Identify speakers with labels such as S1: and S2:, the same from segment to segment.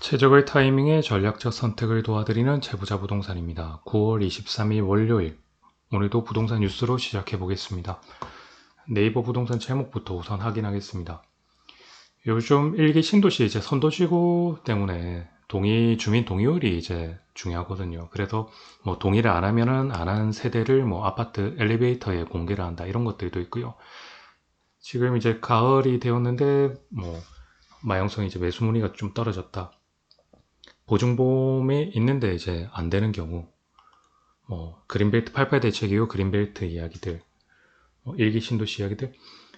S1: 최적의 타이밍에 전략적 선택을 도와드리는 제보자 부동산입니다. 9월 23일 월요일 오늘도 부동산 뉴스로 시작해 보겠습니다. 네이버 부동산 제목부터 우선 확인하겠습니다. 요즘 일기 신도시 이제 선도지구 때문에 동의 주민 동의율이 이제 중요하거든요. 그래서 뭐 동의를 안 하면은 안 한 세대를 뭐 아파트 엘리베이터에 공개를 한다 이런 것들도 있고요. 지금 이제 가을이 되었는데 뭐 마영성 이제 매수 문의가 좀 떨어졌다. 보증보험이 있는데 이제 안 되는 경우 뭐 그린벨트 88 대책 이후 그린벨트 이야기들 뭐 일기 신도시 이야기들.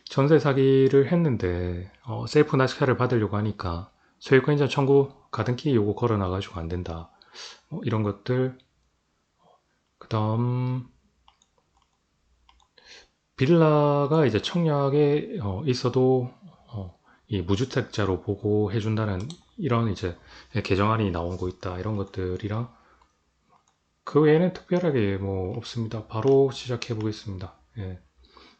S1: 전세 사기를 했는데 어, 셀프 나스카를 받으려고 하니까 소유권 이전 청구 가등기 요구 걸어놔가지고 안 된다. 뭐 이런 것들. 그 다음 빌라가 이제 청약에 어, 있어도 어, 이 무주택자로 보고 해준다는 이런 이제 개정안이 거 있다 이런 것들이랑 그 외에는 특별하게 뭐 없습니다. 바로 시작해 보겠습니다. 예.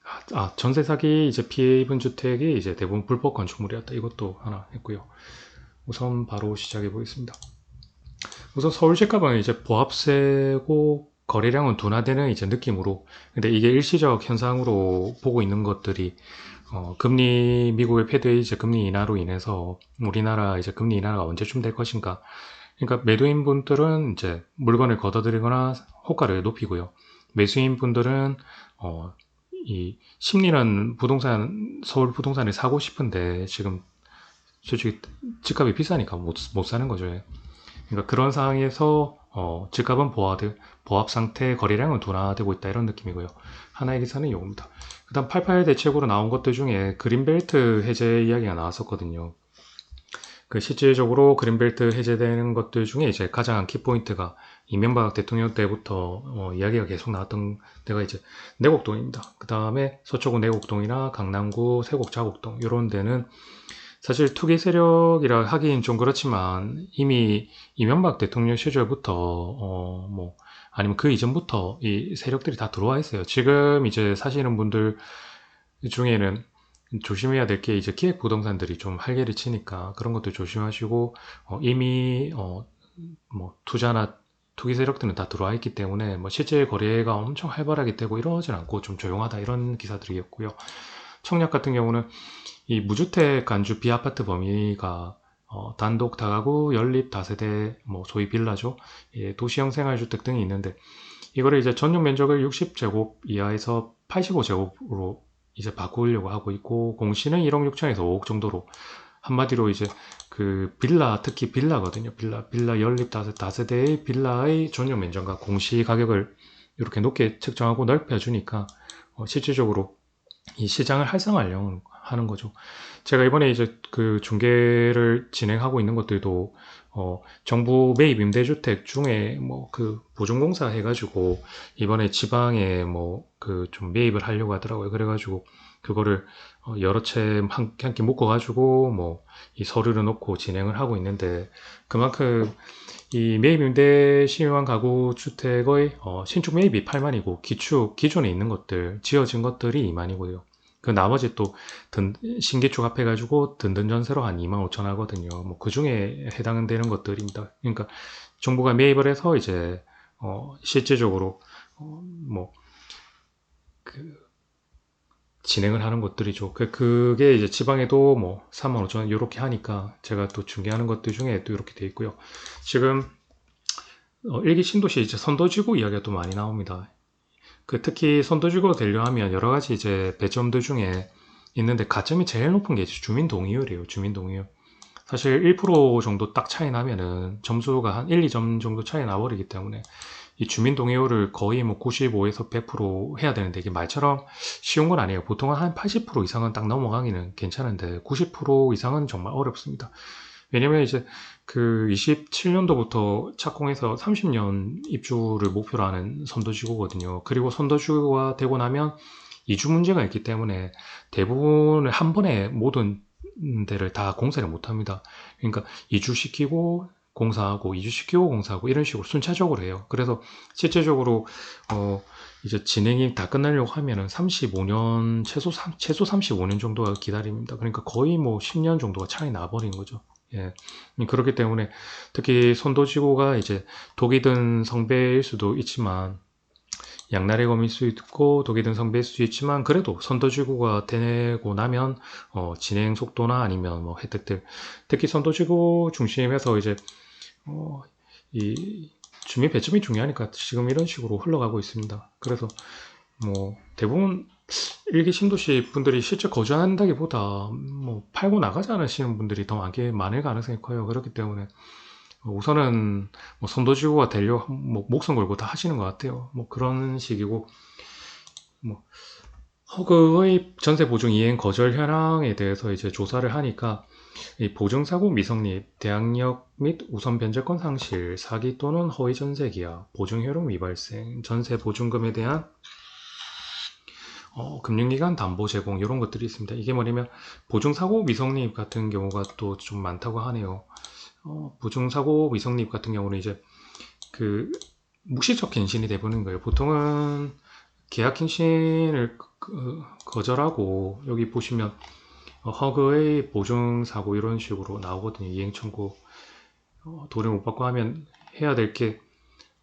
S1: 아, 아, 전세 사기 이제 피해 입은 주택이 이제 대부분 불법 건축물이었다. 이것도 하나 했고요. 우선 바로 시작해 보겠습니다. 우선 서울집값은 이제 보합세고 거래량은 둔화되는 이제 느낌으로 근데 이게 일시적 현상으로 보고 있는 것들이 어, 금리 미국의 패드의 이제 금리 인하로 인해서 우리나라 이제 금리 인하가 언제쯤 될 것인가. 그러니까 매도인 분들은 이제 물건을 걷어들이거나 호가를 높이고요. 매수인 분들은 어, 이 심리는 부동산 서울 부동산을 사고 싶은데 지금 솔직히 집값이 비싸니까 못, 못 사는 거죠. 그러니까 그런 상황에서 어, 집값은 보합, 보합 상태 거래량은 둔화되고 있다 이런 느낌이고요. 하나의 기사는 이겁니다. 그 다음 88 대책으로 나온 것들 중에 그린벨트 해제 이야기가 나왔었거든요. 그 실질적으로 그린벨트 해제되는 것들 중에 이제 가장 키포인트가 이명박 대통령 때부터 어, 이야기가 계속 나왔던 데가 이제 내곡동입니다. 그 다음에 서초구 내곡동이나 강남구 세곡 자곡동 이런 데는 사실 투기 세력이라 하긴 좀 그렇지만 이미 이명박 대통령 시절부터 어 뭐 아니면 그 이전부터 이 세력들이 다 들어와 있어요. 지금 이제 사시는 분들 중에는 조심해야 될 게 이제 기획 부동산들이 좀 활개를 치니까 그런 것도 조심하시고 어 이미 어 뭐 투자나 투기 세력들은 다 들어와 있기 때문에 뭐 실제 거래가 엄청 활발하게 되고 이러진 않고 좀 조용하다 이런 기사들이었고요. 청약 같은 경우는 이 무주택 간주 비아파트 범위가 어, 단독 다가구, 연립 다세대, 뭐 소위 빌라죠. 예, 도시형 생활주택 등이 있는데 이거를 이제 전용 면적을 60제곱 이하에서 85제곱으로 이제 바꾸려고 하고 있고 공시는 1억 6천에서 5억 정도로 한마디로 이제 그 빌라 특히 빌라거든요. 빌라 빌라 연립 다세, 다세대의 빌라의 전용 면적과 공시 가격을 이렇게 높게 측정하고 넓혀 주니까 어, 실질적으로 이 시장을 활성화하려는 하는 거죠. 제가 이번에 이제 그 중개를 진행하고 있는 것들도 어, 정부 매입 임대주택 중에 뭐 그 보증공사 해가지고 이번에 지방에 뭐 그 좀 매입을 하려고 하더라고요. 그래가지고 그거를 어, 여러 채 함께 묶어가지고 뭐 이 서류를 놓고 진행을 하고 있는데 그만큼 이 매입 임대 시유한 가구 주택의 어, 신축 매입이 8만이고 기축 기존에 있는 것들 지어진 것들이 2만이고요. 그 나머지 또 든, 신기축 합해가지고 든든 전세로 한 2만 5천 하거든요. 뭐 그 중에 해당되는 것들입니다. 그러니까 정부가 매입을 해서 이제 어, 실제적으로 어, 뭐그 진행을 하는 것들이죠. 그, 그게 이제 지방에도 뭐 3만 5천 원 이렇게 하니까 제가 또 중개하는 것들 중에 또 이렇게 돼 있고요. 지금 어, 일기 신도시 이제 선도지구 이야기가 또 많이 나옵니다. 그 특히 선도주거 되려 하면 여러 가지 이제 배점들 중에 있는데 가점이 제일 높은 게 주민 동의율이에요. 주민 동의율. 사실 1% 정도 딱 차이 나면은 점수가 한 1, 2점 정도 차이 나버리기 때문에 이 주민 동의율을 거의 뭐 95에서 100% 해야 되는데 이게 말처럼 쉬운 건 아니에요. 보통은 한 80% 이상은 딱 넘어가기는 괜찮은데 90% 이상은 정말 어렵습니다. 왜냐면 이제 그 27년도부터 착공해서 30년 입주를 목표로 하는 선도지구거든요. 그리고 선도지구가 되고 나면 이주 문제가 있기 때문에 대부분을 한 번에 모든 데를 다 공사를 못 합니다. 그러니까 이주시키고 공사하고 이주시키고 공사하고 이런 식으로 순차적으로 해요. 그래서 실제적으로 어 이제 진행이 다 끝나려고 하면은 35년 최소 3, 최소 35년 정도가 기다립니다. 그러니까 거의 뭐 10년 정도가 차이 나버린 거죠. 예. 음, 그렇기 때문에 특히 선도지구가 이제 독이 든 성배일 수도 있지만 양날의 검일 수 있고 독이 든 성배일 수도 있지만 그래도 선도지구가 되고 나면 어, 진행 속도나 아니면 뭐 혜택들 특히 선도지구 중심에서 이제 어, 이 주민 배점이 중요하니까 지금 이런 식으로 흘러가고 있습니다. 그래서 뭐 대부분 일기 신도시 분들이 실제 거주한다기보다 뭐 팔고 나가지 않으시는 분들이 더 많게 많을 가능성이 커요. 그렇기 때문에 우선은 뭐 선도지구가 되려 뭐 목숨 걸고 다 하시는 것 같아요. 뭐 그런 식이고 뭐 허그의 전세 보증 이행 거절 현황에 대해서 이제 조사를 하니까 이 보증사고 미성립, 대항력 및 우선 변제권 상실, 사기 또는 허위 전세 계약, 보증 효력 미발생, 전세 보증금에 대한 어, 금융기관 담보 제공 이런 것들이 있습니다. 이게 뭐냐면 보증사고 미성립 같은 경우가 또 좀 많다고 하네요. 어, 보증사고 미성립 같은 경우는 이제 그 묵시적 갱신이 돼버리는 거예요. 보통은 계약 갱신을 그, 거절하고 여기 보시면 어, 허그의 보증사고 이런 식으로 나오거든요. 이행 청구 어, 돈을 못 받고 하면 해야 될게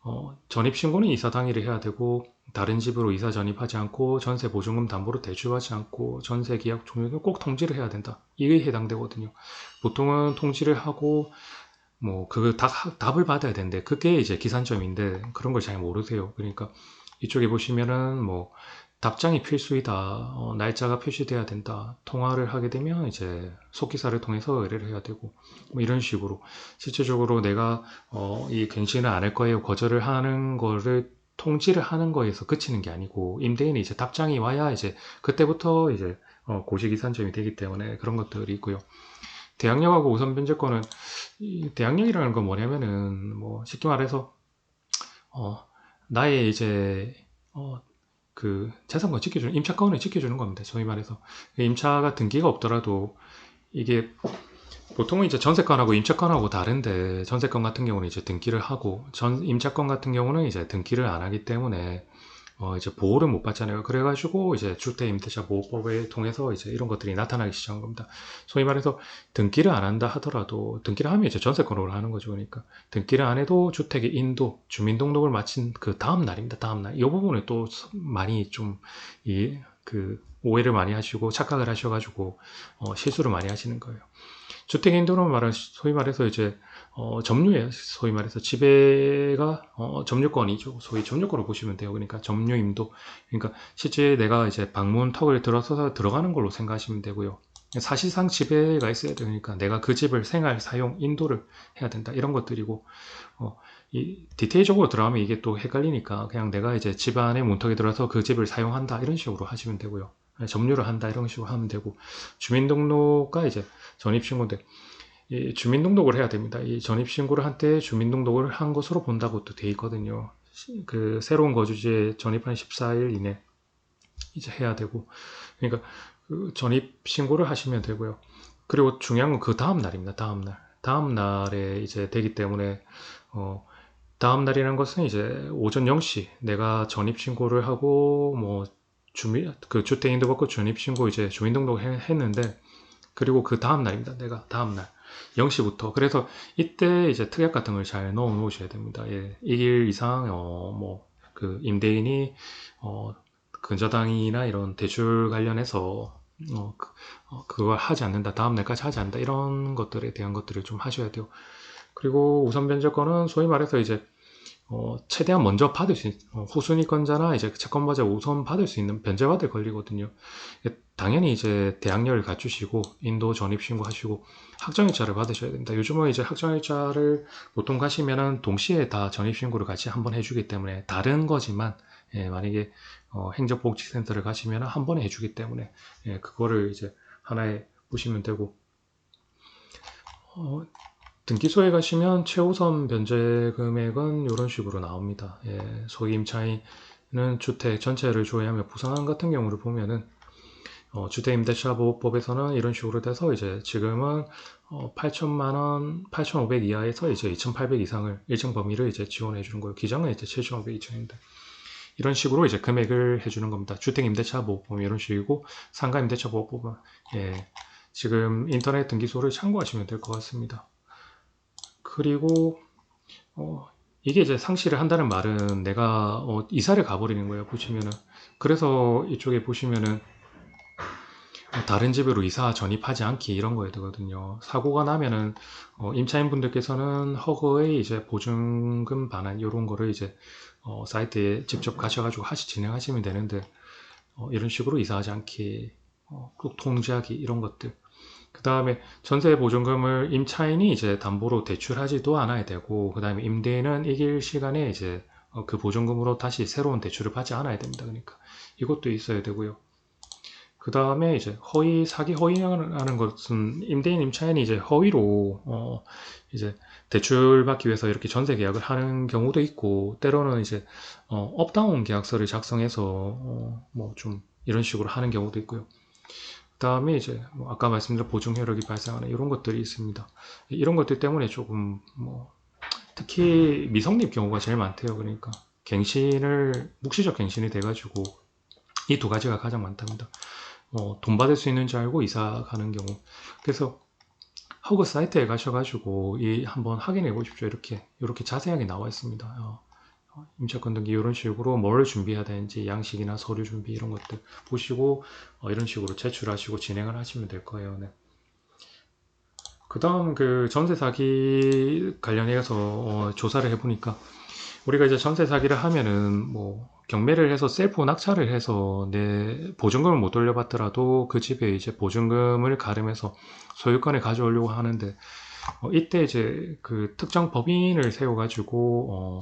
S1: 어, 전입신고는 이사 당일에 해야 되고 다른 집으로 이사 전입하지 않고 전세 보증금 담보로 대출하지 않고 전세 계약 종료는 꼭 통지를 해야 된다. 이게 해당되거든요. 보통은 통지를 하고 뭐다 답을 받아야 되는데 그게 이제 기산점인데 그런 걸 잘 모르세요. 그러니까 이쪽에 보시면은 뭐 답장이 필수이다. 어, 날짜가 표시돼야 된다. 통화를 하게 되면 이제 속기사를 통해서 의뢰를 해야 되고 뭐 이런 식으로 실제적으로 내가 어, 이 갱신을 안 할 거예요. 거절을 하는 거를 통지를 하는 거에서 그치는 게 아니고 임대인이 이제 답장이 와야 이제 그때부터 이제 어, 고시기산점이 되기 때문에 그런 것들이 있고요. 대항력하고 우선 변제권은 이 대항력이라는 건 뭐냐면은 뭐 쉽게 말해서 어, 나의 이제 어, 그 재산권 지켜주는 임차권을 지켜주는 겁니다. 소위 말해서 임차가 등기가 없더라도 이게 보통은 이제 전세권하고 임차권하고 다른데 전세권 같은 경우는 이제 등기를 하고 전 임차권 같은 경우는 이제 등기를 안 하기 때문에 어 이제 보호를 못 받잖아요. 그래가지고 이제 주택임대차 보호법을 통해서 이제 이런 것들이 나타나기 시작한 겁니다. 소위 말해서 등기를 안 한다 하더라도 등기를 하면 이제 전세권으로 하는 거죠. 그러니까 등기를 안 해도 주택의 인도, 주민등록을 마친 그 다음 날입니다. 다음 날. 이 부분을 또 많이 좀이그 오해를 많이 하시고 착각을 하셔가지고 어 실수를 많이 하시는 거예요. 주택 인도는 말은 소위 말해서 이제 어, 점유예요. 소위 말해서 지배가 어, 점유권이죠. 소위 점유권을 보시면 돼요. 그러니까 점유 임도. 그러니까 실제 내가 이제 방문 턱을 들어서서 들어가는 걸로 생각하시면 되고요. 사실상 지배가 있어야 되니까 내가 그 집을 생활, 사용, 인도를 해야 된다. 이런 것들이고, 어, 이 디테일적으로 들어가면 이게 또 헷갈리니까 그냥 내가 이제 집 안에 문턱에 들어서 그 집을 사용한다. 이런 식으로 하시면 되고요. 점유를 한다. 이런 식으로 하면 되고, 주민등록과 이제 전입신고인데 이 주민등록을 해야 됩니다. 이 전입신고를 한 때 주민등록을 한 것으로 본다고 또 돼 있거든요. 그 새로운 거주지에 전입한 14일 이내 이제 해야 되고 그러니까 그 전입신고를 하시면 되고요. 그리고 중요한 건 그 다음 날입니다. 다음 날. 다음 날에 이제 되기 때문에 어 다음 날이라는 것은 이제 오전 0시 내가 전입신고를 하고 뭐 주민 그 주택인도 받고 전입신고 이제 주민등록 했는데 그리고 그 다음 날입니다. 내가 다음 날 0시부터 그래서 이때 이제 특약 같은 걸 잘 넣어 놓으셔야 됩니다. 예, 1일 이상 어, 뭐 그 임대인이 어, 근저당이나 이런 대출 관련해서 어, 그, 어, 그걸 하지 않는다. 다음 날까지 하지 않는다. 이런 것들에 대한 것들을 좀 하셔야 돼요. 그리고 우선 변제권은 소위 말해서 이제 어, 최대한 먼저 받을 수 있는 어, 후순위권자나 이제 채권받자 우선 받을 수 있는 변제받을 권리거든요. 당연히 이제 대학력을 갖추시고 인도 전입 신고하시고 학정일자를 받으셔야 됩니다. 요즘은 이제 학정일자를 보통 가시면은 동시에 다 전입 신고를 같이 한번 해주기 때문에 다른 거지만 예, 만약에 어, 행정복지센터를 가시면 한 번에 해주기 때문에 예, 그거를 이제 하나에 보시면 되고 어, 등기소에 가시면 최우선 변제 금액은 이런 식으로 나옵니다. 예, 소위 임차인은 주택 전체를 조회하며 부상한 같은 경우를 보면은 어, 주택 임대차 보호법에서는 이런 식으로 돼서 이제 지금은 어, 8천만 원, 8,500 이하에서 이제 2,800 이상을 일정 범위를 이제 지원해 주는 거예요. 기장은 이제 7,500, 2,000인데 이런 식으로 이제 금액을 해주는 겁니다. 주택 임대차 보호법 이런 식이고 상가 임대차 보호법은 예, 지금 인터넷 등기소를 참고하시면 될 것 같습니다. 그리고 어, 이게 이제 상실을 한다는 말은 내가 어, 이사를 가버리는 거예요. 보시면은 그래서 이쪽에 보시면은 어, 다른 집으로 이사 전입하지 않기 이런 거에 되거든요. 사고가 나면은 어, 임차인 분들께서는 허그의 이제 보증금 반환 이런 거를 이제 어, 사이트에 직접 가셔가지고 하시 진행하시면 되는데 어, 이런 식으로 이사하지 않기, 어, 꼭 통지하기 이런 것들. 그 다음에 전세 보증금을 임차인이 이제 담보로 대출하지도 않아야 되고 그 다음에 임대인은 이길 시간에 이제 어, 그 보증금으로 다시 새로운 대출을 받지 않아야 됩니다. 그러니까 이것도 있어야 되고요. 그 다음에 이제 허위 사기 허위라는 것은 임대인 임차인이 이제 허위로 어 이제 대출 받기 위해서 이렇게 전세 계약을 하는 경우도 있고 때로는 이제 어 업다운 계약서를 작성해서 어 뭐 좀 이런 식으로 하는 경우도 있고요. 그 다음에 이제 뭐 아까 말씀드린 보증 효력이 발생하는 이런 것들이 있습니다. 이런 것들 때문에 조금 뭐 특히 미성립 경우가 제일 많대요. 그러니까 갱신을 묵시적 갱신이 돼가지고 이 두 가지가 가장 많답니다. 어, 돈 받을 수 있는 줄 알고 이사 가는 경우. 그래서 허그 사이트에 가셔가지고 이 한번 확인해 보십시오. 이렇게 이렇게 자세하게 나와 있습니다. 어, 어, 임차권 등기 이런 식으로 뭘 준비해야 되는지 양식이나 서류 준비 이런 것들 보시고 어, 이런 식으로 제출하시고 진행을 하시면 될 거예요. 네. 그 다음 그 전세 사기 관련해서 어, 조사를 해보니까 우리가 이제 전세 사기를 하면은 뭐 경매를 해서 셀프 낙찰을 해서 내 보증금을 못 돌려받더라도 그 집에 이제 보증금을 가름해서 소유권을 가져오려고 하는데 어, 이때 이제 그 특정 법인을 세워가지고 어,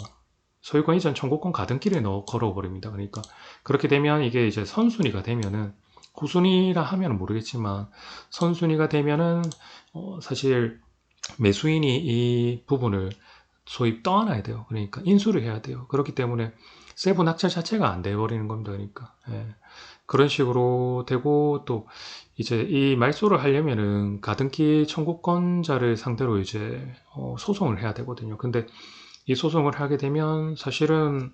S1: 소유권 이전 청구권 가등기를 넣어 걸어버립니다. 그러니까 그렇게 되면 이게 이제 선순위가 되면은 후순위라 하면 모르겠지만 선순위가 되면은 어, 사실 매수인이 이 부분을 소위 떠안아야 돼요. 그러니까 인수를 해야 돼요. 그렇기 때문에 세부 낙찰 자체가 안 돼버리는 겁니다. 그러니까 예. 그런 식으로 되고 또 이제 이 말소를 하려면은 가등기 청구권자를 상대로 이제 어, 소송을 해야 되거든요. 근데 이 소송을 하게 되면 사실은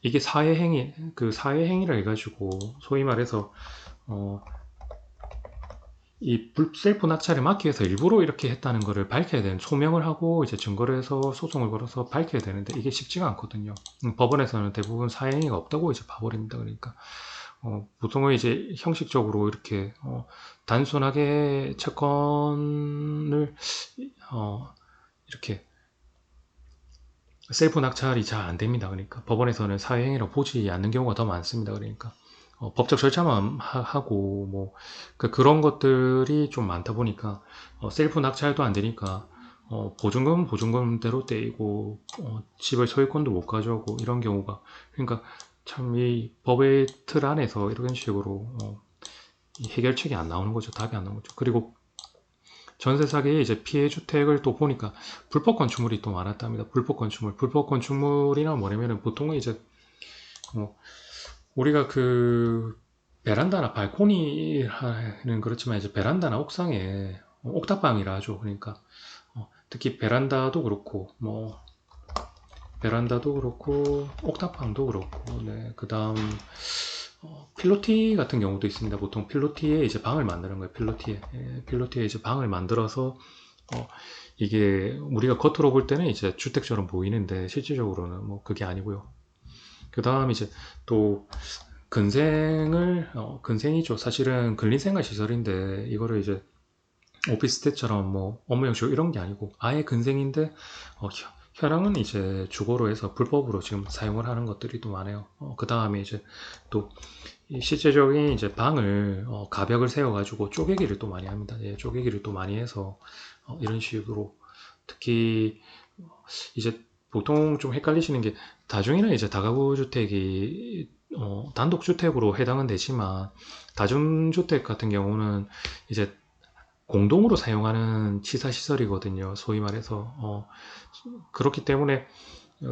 S1: 이게 사회행위 그 사회행위라 해가지고 소위 말해서 어, 이 셀프 낙찰을 막기 위해서 일부러 이렇게 했다는 것을 밝혀야 되는 소명을 하고 이제 증거를 해서 소송을 걸어서 밝혀야 되는데 이게 쉽지가 않거든요. 음, 법원에서는 대부분 사행위가 없다고 이제 봐버립니다. 그러니까 어, 보통은 이제 형식적으로 이렇게 어, 단순하게 채권을 어, 이렇게 셀프 낙찰이 잘 안 됩니다. 그러니까 법원에서는 사회행위라고 보지 않는 경우가 더 많습니다. 그러니까 어, 법적 절차만 하, 고 뭐 그, 그런 것들이 좀 많다 보니까 어, 셀프 낙찰도 안 되니까 어, 보증금 보증금대로 떼이고 어, 집을 소유권도 못 가져오고 이런 경우가 그러니까 참 이 법의 틀 안에서 이런 식으로 어, 해결책이 안 나오는 거죠. 답이 안 나오는 거죠. 그리고 전세 사기에 이제 피해 주택을 또 보니까 불법 건축물이 또 많았답니다. 불법 건축물. 불법 건축물이나 뭐냐면은 보통은 이제 뭐 우리가 그 베란다나 발코니는 그렇지만 이제 베란다나 옥상에 옥탑방이라 하죠. 그러니까 어, 특히 베란다도 그렇고 뭐 베란다도 그렇고 옥탑방도 그렇고 네, 그 다음 어, 필로티 같은 경우도 있습니다. 보통 필로티에 이제 방을 만드는 거예요. 필로티에 예, 필로티에 이제 방을 만들어서 어, 이게 우리가 겉으로 볼 때는 이제 주택처럼 보이는데 실질적으로는 뭐 그게 아니고요. 그 다음 이제 또 근생을 어, 근생이죠. 사실은 근린생활 시설인데 이거를 이제 오피스텔처럼 뭐 업무 형식 이런 게 아니고 아예 근생인데 어, 혈항은 이제 주거로 해서 불법으로 지금 사용을 하는 것들이 또 많아요. 어, 그 다음에 이제 또 실제적인 이제 방을 어, 가벽을 세워 가지고 쪼개기를 또 많이 합니다. 예, 쪼개기를 또 많이 해서 어, 이런 식으로 특히 이제 보통 좀 헷갈리시는 게 다중이나 이제 다가구 주택이 어, 단독주택으로 해당은 되지만 다중주택 같은 경우는 이제 공동으로 사용하는 치사시설이거든요. 소위 말해서 어, 그렇기 때문에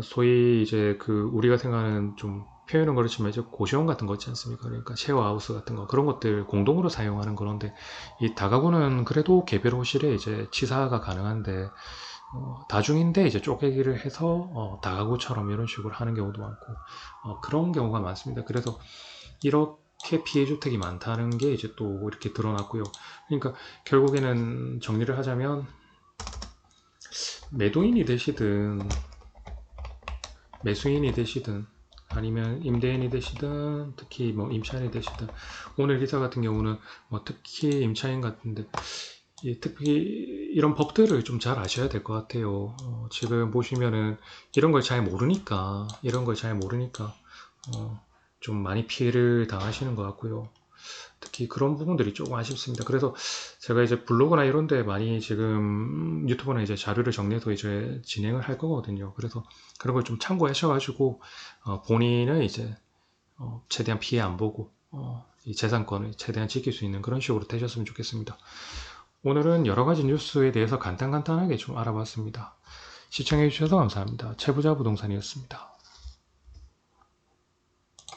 S1: 소위 이제 그 우리가 생각하는 좀 표현은 그렇지만 이제 고시원 같은 거 있지 않습니까? 그러니까 쉐어하우스 같은 거 그런 것들 공동으로 사용하는 그런데 이 다가구는 그래도 개별 호실에 이제 치사가 가능한데 어, 다중인데 이제 쪼개기를 해서 어, 다가구처럼 이런 식으로 하는 경우도 많고 어, 그런 경우가 많습니다. 그래서 이렇게 피해 주택이 많다는 게 이제 또 이렇게 드러났고요. 그러니까 결국에는 정리를 하자면 매도인이 되시든 매수인이 되시든 아니면 임대인이 되시든 특히 뭐 임차인이 되시든 오늘 기사 같은 경우는 뭐 특히 임차인 같은데 이 특히 이런 법들을 좀 잘 아셔야 될 것 같아요. 어, 지금 보시면은 이런 걸 잘 모르니까 이런 걸 잘 모르니까 어, 좀 많이 피해를 당하시는 것 같고요. 특히 그런 부분들이 조금 아쉽습니다. 그래서 제가 이제 블로그나 이런 데 많이 지금 유튜브나 이제 자료를 정리해서 이제 진행을 할 거거든요. 그래서 그런 걸 좀 참고하셔 가지고 어, 본인은 이제 어, 최대한 피해 안 보고 어, 이 재산권을 최대한 지킬 수 있는 그런 식으로 되셨으면 좋겠습니다. 오늘은 여러 가지 뉴스에 대해서 간단간단하게 좀 알아봤습니다. 시청해주셔서 감사합니다. 최부자 부동산이었습니다.